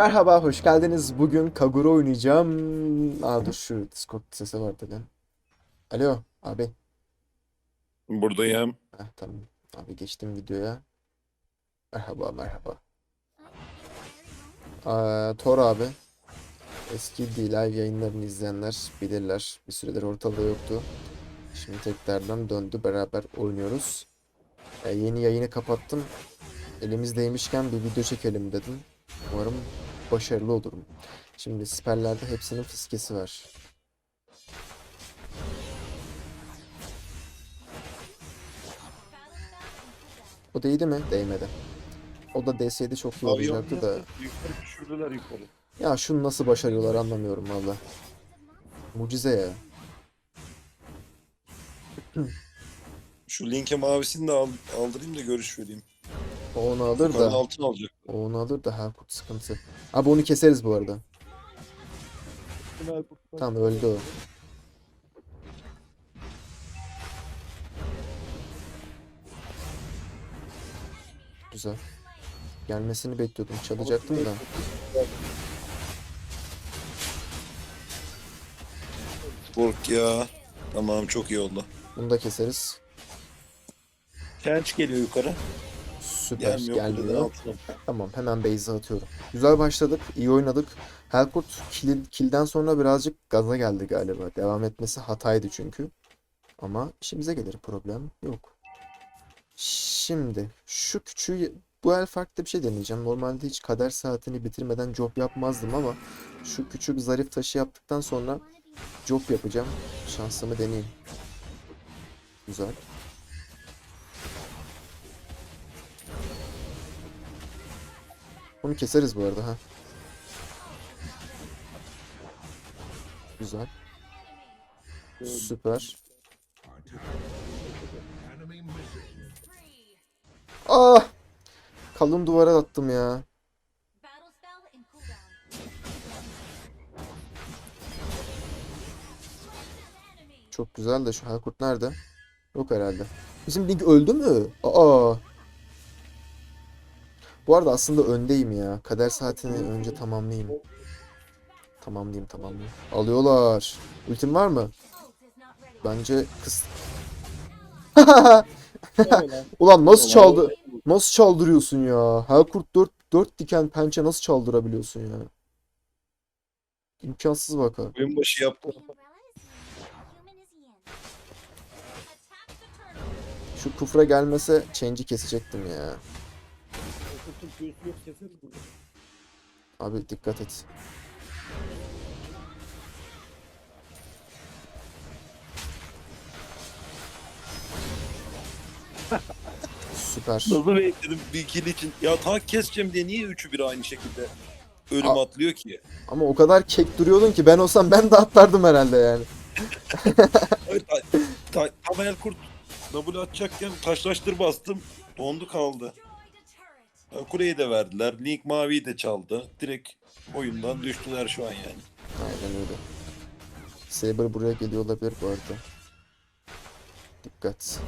Merhaba, hoş geldiniz. Bugün Kagura oynayacağım. Aa dur şu Discord sesi var dedim. Alo abi. Buradayım. Heh, tamam. Abi geçtim videoya. Merhaba, merhaba. Aa, Thor abi. Eski D-Live yayınlarını izleyenler bilirler. Bir süredir ortada yoktu. Şimdi tekrardan döndü. Beraber oynuyoruz. Ee, yeni yayını kapattım. Elimizdeymişken bir video çekelim dedim. Umarım başarılı olurum. Şimdi siperlerde hepsinin fiskesi var. O değdi mi? Değmedi. O da değseydi çok iyi olacaktı da. Yukarı düşürdüler yukarı. Ya şunu nasıl başarıyorlar anlamıyorum valla. Mucize ya. Şu linke mavisini de al, aldırayım da görüş vereyim. O onu alır da. altın alacak. O onu alır da Helkut sıkıntı. Abi onu keseriz bu arada. Tamam öldü o. Güzel. Gelmesini bekliyordum. Çalacaktım da. Burk ya. Tamam çok iyi oldu. Bunu da keseriz. Kenç geliyor yukarı. Süper Gelmiyor. gelmiyor. Tamam hemen base'e atıyorum. Güzel başladık. iyi oynadık. Helkurt kill, kill'den sonra birazcık gaza geldi galiba. Devam etmesi hataydı çünkü. Ama işimize gelir problem yok. Şimdi şu küçüğü bu el farklı bir şey deneyeceğim. Normalde hiç kader saatini bitirmeden job yapmazdım ama şu küçük zarif taşı yaptıktan sonra job yapacağım. Şansımı deneyeyim. Güzel. Bunu keseriz bu arada ha. Güzel. Süper. Ah! Kalın duvara attım ya. Çok güzel de şu Helkurt nerede? Yok herhalde. Bizim Link öldü mü? Aa. Bu arada aslında öndeyim ya. Kader saatini önce tamamlayayım. Tamamlayayım tamamlayayım. Alıyorlar. Ultim var mı? Bence kıs... Ulan nasıl çaldı? Nasıl çaldırıyorsun ya? Helkurt 4 4 diken pençe nasıl çaldırabiliyorsun ya? İmkansız vaka. Oyun başı yaptı. The umbrella is here. Human is kufra gelmese change'i kesecektim ya. Abi dikkat et. Süper. Nasıl bekledim bir kill için. Ya ta keseceğim diye niye üçü bir aynı şekilde ölüm Aa. atlıyor ki? Ama o kadar kek duruyordun ki ben olsam ben de atlardım herhalde yani. Hayır, ta, ta, tam el kurt double atacakken taşlaştır bastım. Dondu kaldı. Kuleyi de verdiler. Link maviyi de çaldı. Direkt oyundan düştüler şu an yani. Aynen öyle. Saber buraya geliyor olabilir bu arada. Dikkat.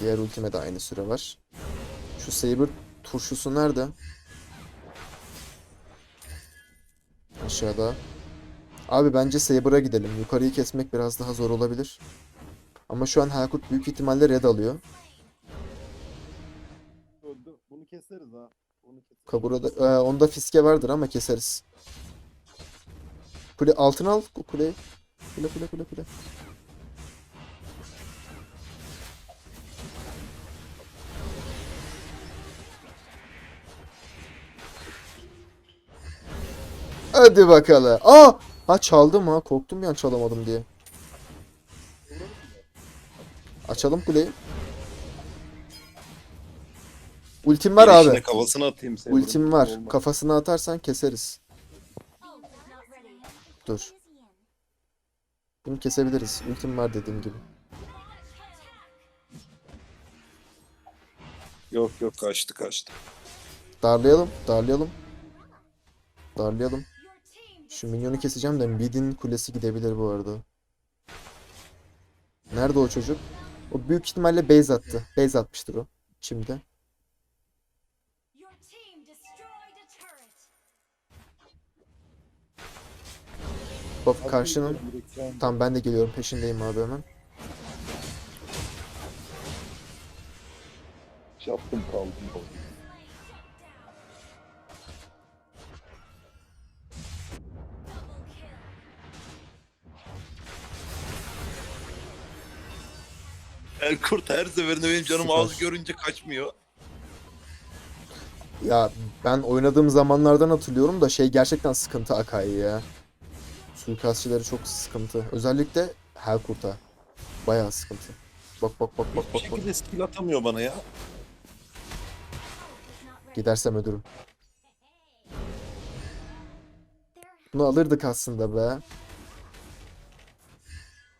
Diğer ultime de aynı süre var. Şu Saber turşusu nerede? Aşağıda. Abi bence Saber'a gidelim. Yukarıyı kesmek biraz daha zor olabilir. Ama şu an Helkurt büyük ihtimalle red alıyor. Keseriz ha. Bunu keseriz. Kagura'da e, onda fiske vardır ama keseriz. Kule altına al ku- kuleyi. Kule kule kule kule. Hadi bakalım. Aa! Ha çaldım ha. Korktum ya çalamadım diye. Açalım kuleyi. Ultim var abi. kafasına atayım seni. Ultim var. Olmaz. Kafasına atarsan keseriz. Dur. Bunu kesebiliriz. Ultim var dediğim gibi. Yok yok kaçtı kaçtı. Darlayalım. Darlayalım. Darlayalım. Şu minyonu keseceğim de midin kulesi gidebilir bu arada. Nerede o çocuk? O büyük ihtimalle base attı. Base atmıştır o. Şimdi. Bak karşının Tamam ben de geliyorum peşindeyim abi hemen. Yaptım kaldım. Erkurt her seferinde benim canım Süper. az görünce kaçmıyor. Ya ben oynadığım zamanlardan hatırlıyorum da şey gerçekten sıkıntı Akai ya. Suikastçileri çok sıkıntı. Özellikle Helkurt'a. Bayağı sıkıntı. Bak bak bak bak Bir bak bak. şekilde skill atamıyor bana ya. Gidersem. There Bunu alırdık aslında be.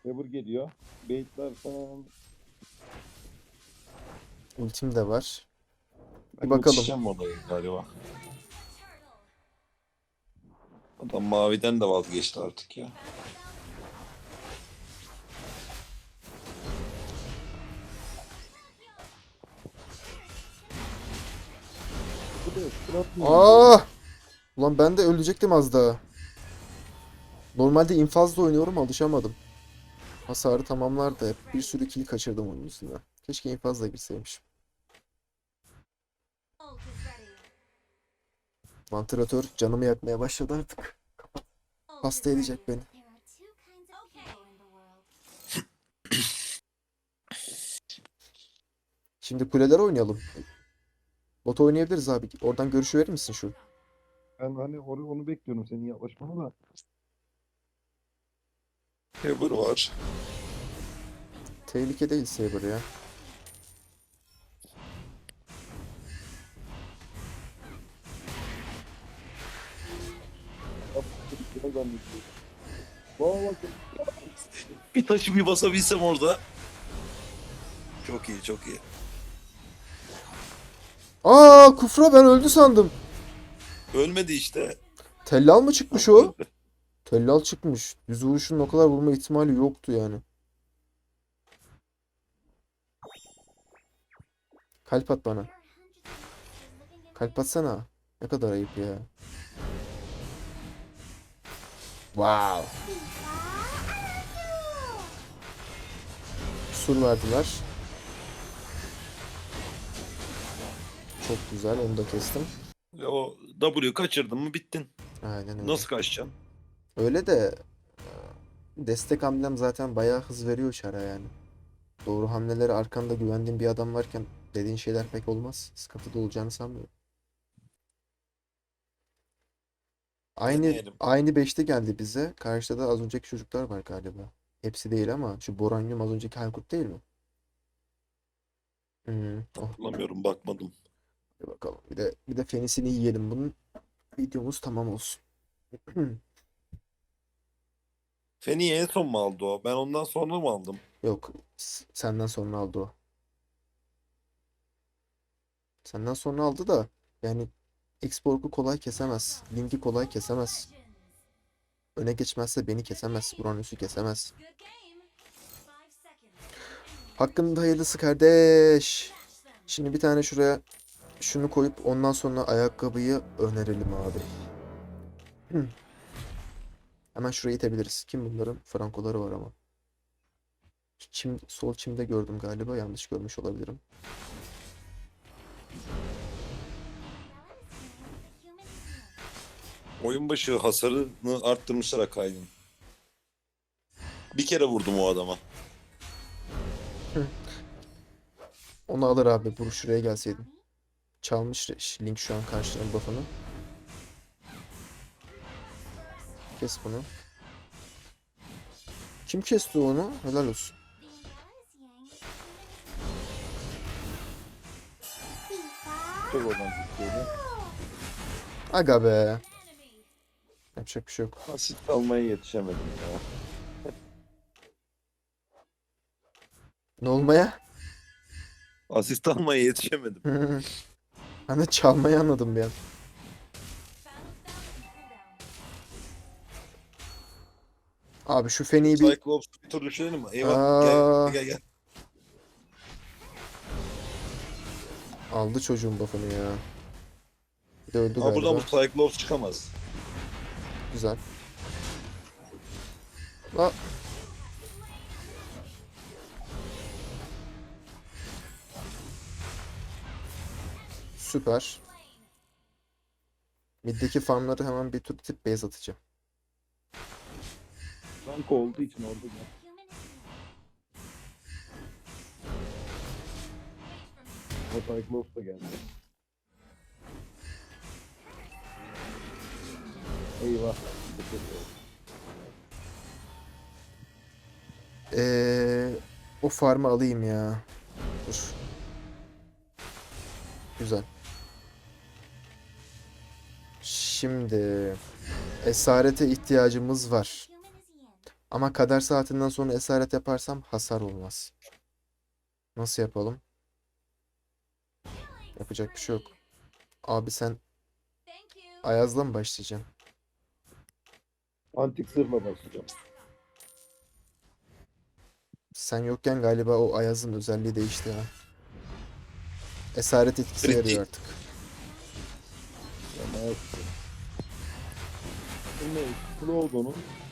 Weber geliyor. Baitler falan. Ultim de var. Ben bakalım. yetişeceğim odaya galiba. Adam maviden de vazgeçti artık ya. Aa! Ulan ben de ölecektim az daha. Normalde infazla oynuyorum alışamadım. Hasarı tamamlardı hep. Bir sürü kill kaçırdım onun yüzünden. Keşke infazla girseymişim. Vantilatör canımı yakmaya başladı artık. Ult Hasta edecek beni. Şimdi kuleler oynayalım. Bot oynayabiliriz abi. Oradan görüşü verir misin şu? Ben hani onu, onu bekliyorum senin yaklaşmanı da. Heber var. Tehlike değil Saber ya. Bak bak. Bir taşı bir basabilsem orada. Çok iyi çok iyi. Aa Kufra ben öldü sandım. Ölmedi işte. Tellal mı çıkmış o? Tellal çıkmış. Düz vuruşun o kadar vurma ihtimali yoktu yani. Kalp at bana. Kalp atsana. Ne kadar ayıp ya. Wow. Sur verdiler. Çok güzel onu da kestim. O W kaçırdın mı bittin. Aynen öyle. Nasıl kaçacaksın? Öyle de e, destek hamlem zaten bayağı hız veriyor çara yani. Doğru hamleleri arkanda güvendiğin bir adam varken dediğin şeyler pek olmaz. Sıkıntı da olacağını sanmıyorum. Aynı Deneyelim. aynı 5'te geldi bize. Karşıda da az önceki çocuklar var galiba. Hepsi değil ama şu Boranyum az önceki Halkut değil mi? Hmm, oh, Bulamıyorum bakmadım. bir bakalım. Bir de bir de fenisini yiyelim bunun. Videomuz tamam olsun. Feni en son mu aldı o? Ben ondan sonra mı aldım? Yok, s- senden sonra aldı o. Senden sonra aldı da yani X-Borg'u kolay kesemez. Link'i kolay kesemez. Öne geçmezse beni kesemez. Uranüs'ü kesemez. Hakkında hayırlısı kardeş. Şimdi bir tane şuraya şunu koyup ondan sonra ayakkabıyı önerelim abi. Hemen şuraya itebiliriz. Kim bunların? Frankoları var ama. Çim, sol çimde gördüm galiba. Yanlış görmüş olabilirim. Oyun başı hasarını arttırmışlar Akai'nin. Bir kere vurdum o adama. Onu alır abi. Vur şuraya gelseydin. Çalmış Link şu an karşının buff'ını. Kes bunu. Kim kesti onu? Helal olsun. Çok oradan tutuyordu. Aga be. Yapacak bir şey yok. Asist almaya yetişemedim ya. Ne olmaya? Asist almaya yetişemedim. Ben de çalmayı anladım bir an. Abi şu feniyi bir Cyclops'u bir tur düşürelim mi? Eyvah. Aa. Gel, gel gel. aldı çocuğun buff'ını ya. de öldü buradan galiba. bu Cyclops çıkamaz. Güzel. Aa. Süper. Middeki farmları hemen bir tur tip base atacağım. Tank olduğu için orada da. O Cyclops da geldi. Eyvah. Ee, o farmı alayım ya. Dur. Güzel. Şimdi esarete ihtiyacımız var. Ama kader saatinden sonra esaret yaparsam hasar olmaz. Nasıl yapalım? Yapacak bir şey yok. Abi sen. Ayaz'la mı başlayacaksın? Antik sırla başlayacağım. Sen yokken galiba o Ayaz'ın özelliği değişti ha. Esaret etkisi Kritik. yarıyor artık. Ama Şimdi Slowdown'un Battle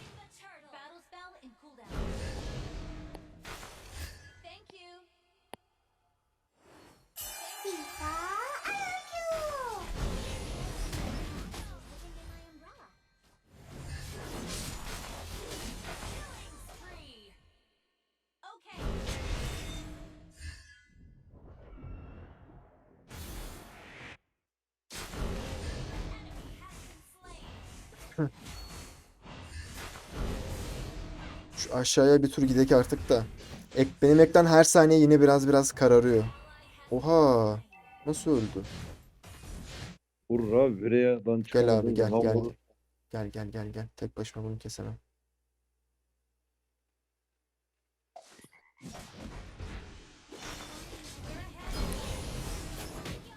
Şu aşağıya bir tur gidek artık da. Ek, benim ekran her saniye yine biraz biraz kararıyor. Oha! Nasıl öldü? vurur abi. Vireya'dan çıkamadığın abi, gel, gel. vurur. Gel gel gel gel. Tek başıma bunu kesemem.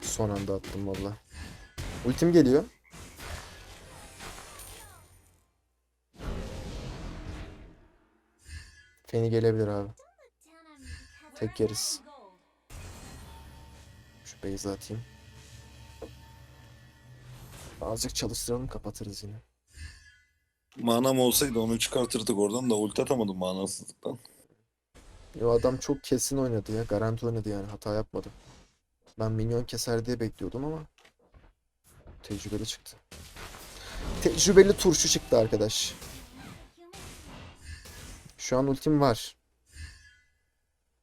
Son anda attım valla. Ultim geliyor. Feni gelebilir abi. Tek yeriz. Şu base'i atayım. Azıcık çalıştıralım kapatırız yine. Manam olsaydı onu çıkartırdık oradan da ulti atamadım manasızlıktan. Yo adam çok kesin oynadı ya. Garanti oynadı yani. Hata yapmadı. Ben minyon keser diye bekliyordum ama tecrübeli çıktı. Tecrübeli turşu çıktı arkadaş. Şu an ultim var.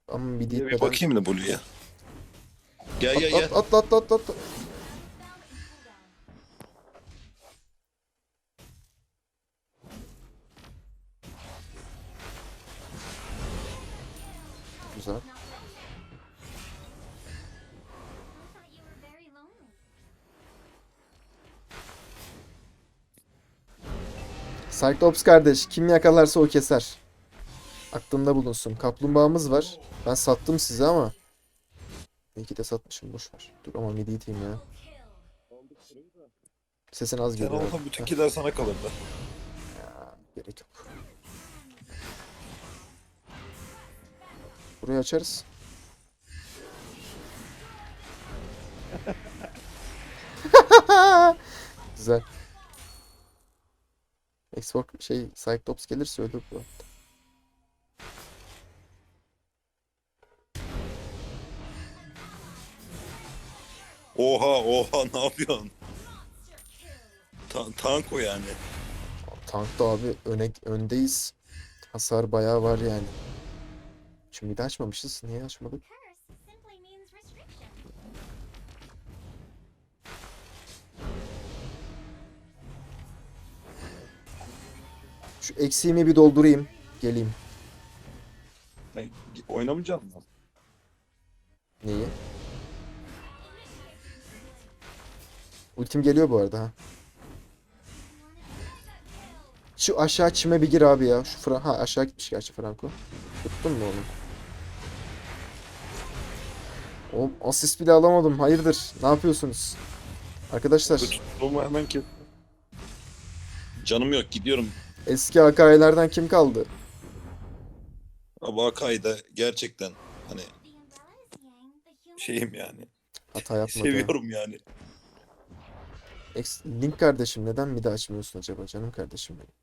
Ama Bir itmeden... bakayım da Blue'ya. Gel gel At, gel. at, at, at, at, at. Güzel. Cyclops kardeş, kim yakalarsa o keser. Aklında bulunsun. Kaplumbağamız var. Ben sattım size ama. İyi de satmışım, boş ver. Dur ama midi iteyim ya. Sesin az Sen geliyor. olsan bütün kiler sana kalırdı. Ya, gerek yok. Burayı açarız. Güzel. Export şey Cyclops gelirse ölür bu. Oha oha ne yapıyorsun? Ta- tank o yani. Tankta abi öne, öndeyiz. Hasar bayağı var yani. Şimdi de açmamışız. Niye açmadık? Şu eksiğimi bir doldurayım. Geleyim. Ben oynamayacağım mı? Neyi? Ultim geliyor bu arada ha. Şu aşağı çime bir gir abi ya. Şu Fra ha aşağı gitmiş gerçi Franco. Tuttun mu onu? Oğlum asist bile alamadım. Hayırdır? Ne yapıyorsunuz? Arkadaşlar Tuttuğumu hemen kes. Canım yok gidiyorum. eski AK'lerden kim kaldı? Ama Akai'de gerçekten hani şeyim yani. Hata yapmadı. ya. Seviyorum yani. Link kardeşim neden midi açmıyorsun acaba canım kardeşim benim?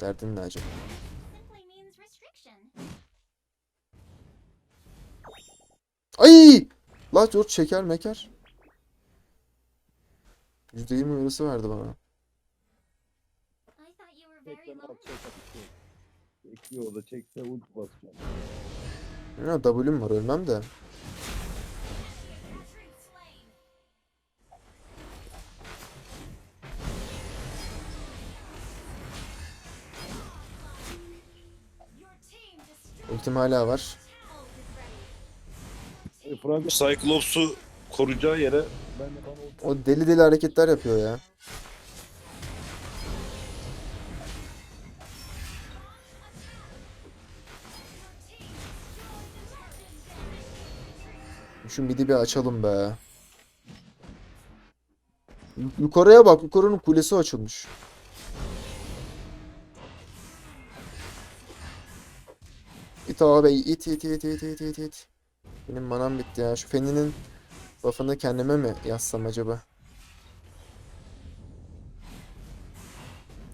Derdin ne acaba? Ay! La George şeker meker. %20 uyarısı verdi bana. O da çekse basacağım. Ya W'm var ölmem de. Ultim hala var. E, Frank Cyclops'u koruyacağı yere ben de bana ulti O deli deli hareketler yapıyor ya. Şu midi bir açalım be. Yu- Yukarıya bak. Yukarının kulesi açılmış. İt abi it it it it it it it. Benim manam bitti ya. Şu Fenni'nin buff'ını kendime mi yazsam acaba?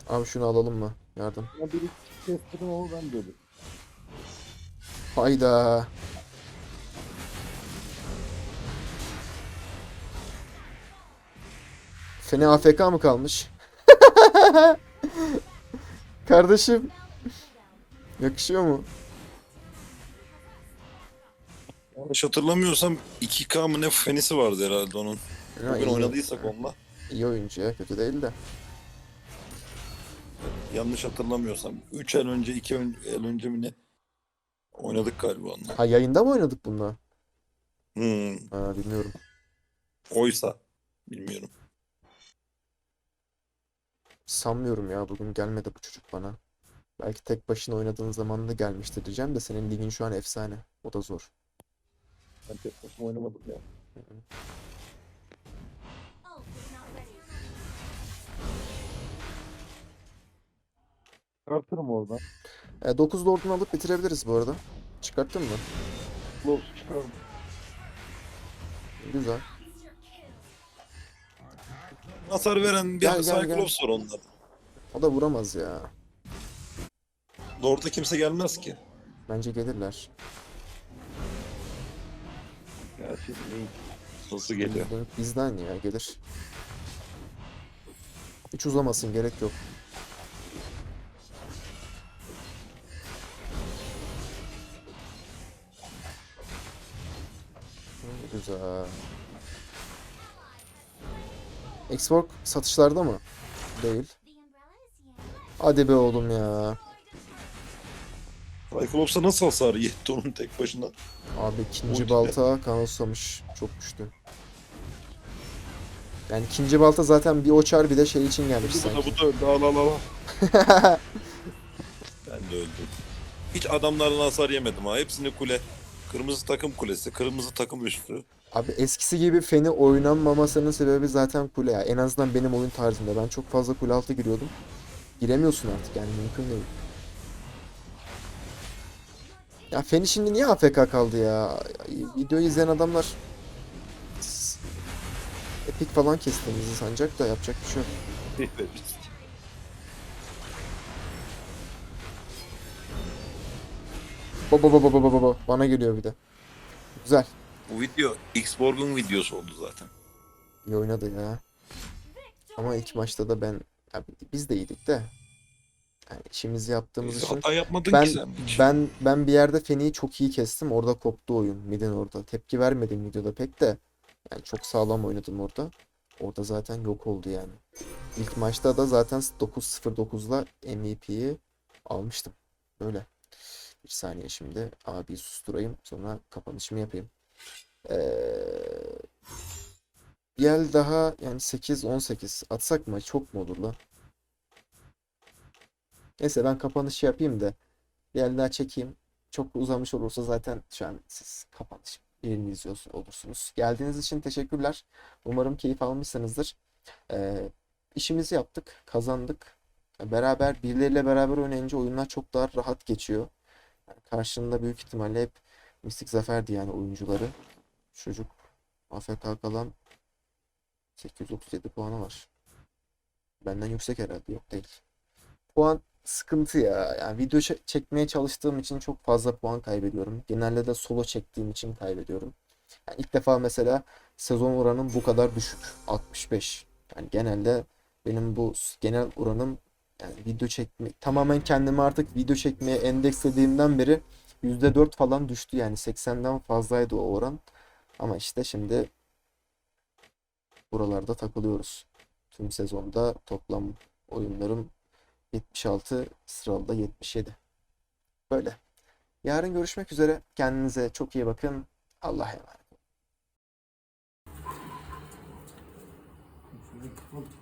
Abi şunu alalım mı? Yardım. Ya biri kestirdim ama ben böyle. Hayda. Feni AFK mı kalmış? Kardeşim. Yakışıyor mu? Yanlış hatırlamıyorsam 2K mı ne fenisi vardı herhalde onun. Ya Bugün iyi- oynadıysak onunla. İyi oyuncu ya kötü değil de. Yanlış hatırlamıyorsam 3 el önce 2 el önce mi ne? Oynadık galiba onunla. Ha yayında mı oynadık bununla? Hmm, Ha bilmiyorum. oysa bilmiyorum. Sanmıyorum ya bugün gelmedi bu çocuk bana. Belki tek başına oynadığın zaman da gelmiştir diyeceğim de senin ligin şu an efsane. O da zor. Ben tek başıma oynamadım ya. Çıkartırım oradan. E, 9 lordunu alıp bitirebiliriz bu arada. Çıkarttın mı? Close çıkardım. Güzel. Hasar veren bir Gel, gel, Cyclops var onlarda. O da vuramaz ya. Orada kimse gelmez ki. Bence gelirler. Nasıl geliyor? Link bizden ya gelir. Hiç uzamasın gerek yok. Güzel. Xwork satışlarda mı? Değil. Hadi be oğlum ya. Cyclops'a nasıl hasar yetti onun tek başına? Abi ikinci balta kanıtsamış. Çok güçlü. Yani ikinci balta zaten bir oçar bir de şey için gelmiş Bu da sanki. bu da öldü. Al al. al. ben de öldüm. Hiç adamlardan hasar yemedim ha. Hepsini kule. Kırmızı takım kulesi, kırmızı takım üstü. Abi eskisi gibi Feni oynanmamasının sebebi zaten kule ya. En azından benim oyun tarzımda. Ben çok fazla kule altı giriyordum. Giremiyorsun artık yani mümkün değil. Ya Feni şimdi niye AFK kaldı ya? Videoyu izleyen adamlar Epic falan kestiğimizi sanacak da yapacak bir şey yok. Baba baba baba baba bana geliyor bir de. Güzel. Bu video Xborg'un videosu oldu zaten. İyi oynadı ya. Ama ilk maçta da ben ya biz de iyiydik de yani işimizi yaptığımız için Hata yapmadın ben ki sen. hiç. ben ben bir yerde Feni'yi çok iyi kestim. Orada koptu oyun. Mid'in orada. Tepki vermedim videoda pek de. Yani çok sağlam oynadım orada. Orada zaten yok oldu yani. İlk maçta da zaten 9-0-9'la MVP'yi almıştım. Böyle. Bir saniye şimdi. Abi susturayım. Sonra kapanışımı yapayım. Ee, bir el daha yani 8-18 atsak mı? Çok mu olur lan? Neyse ben kapanışı yapayım da bir el daha çekeyim. Çok uzamış olursa zaten şu an siz kapanış yerini izliyorsunuz olursunuz. Geldiğiniz için teşekkürler. Umarım keyif almışsınızdır. Ee, işimizi yaptık, kazandık. Beraber birileriyle beraber oynayınca oyunlar çok daha rahat geçiyor. Yani karşında büyük ihtimalle hep Mistik Zafer'di yani oyuncuları. Çocuk AFK kalan 837 puanı var. Benden yüksek herhalde. Yok değil. Puan sıkıntı ya. Yani video çe- çekmeye çalıştığım için çok fazla puan kaybediyorum. Genelde de solo çektiğim için kaybediyorum. Yani ilk defa mesela sezon oranım bu kadar düşük. 65. Yani genelde benim bu genel oranım yani video çekme tamamen kendimi artık video çekmeye endekslediğimden beri %4 falan düştü yani 80'den fazlaydı o oran. Ama işte şimdi buralarda takılıyoruz. Tüm sezonda toplam oyunlarım 76, sıralı da 77. Böyle. Yarın görüşmek üzere. Kendinize çok iyi bakın. Allah'a emanet. Kapalı.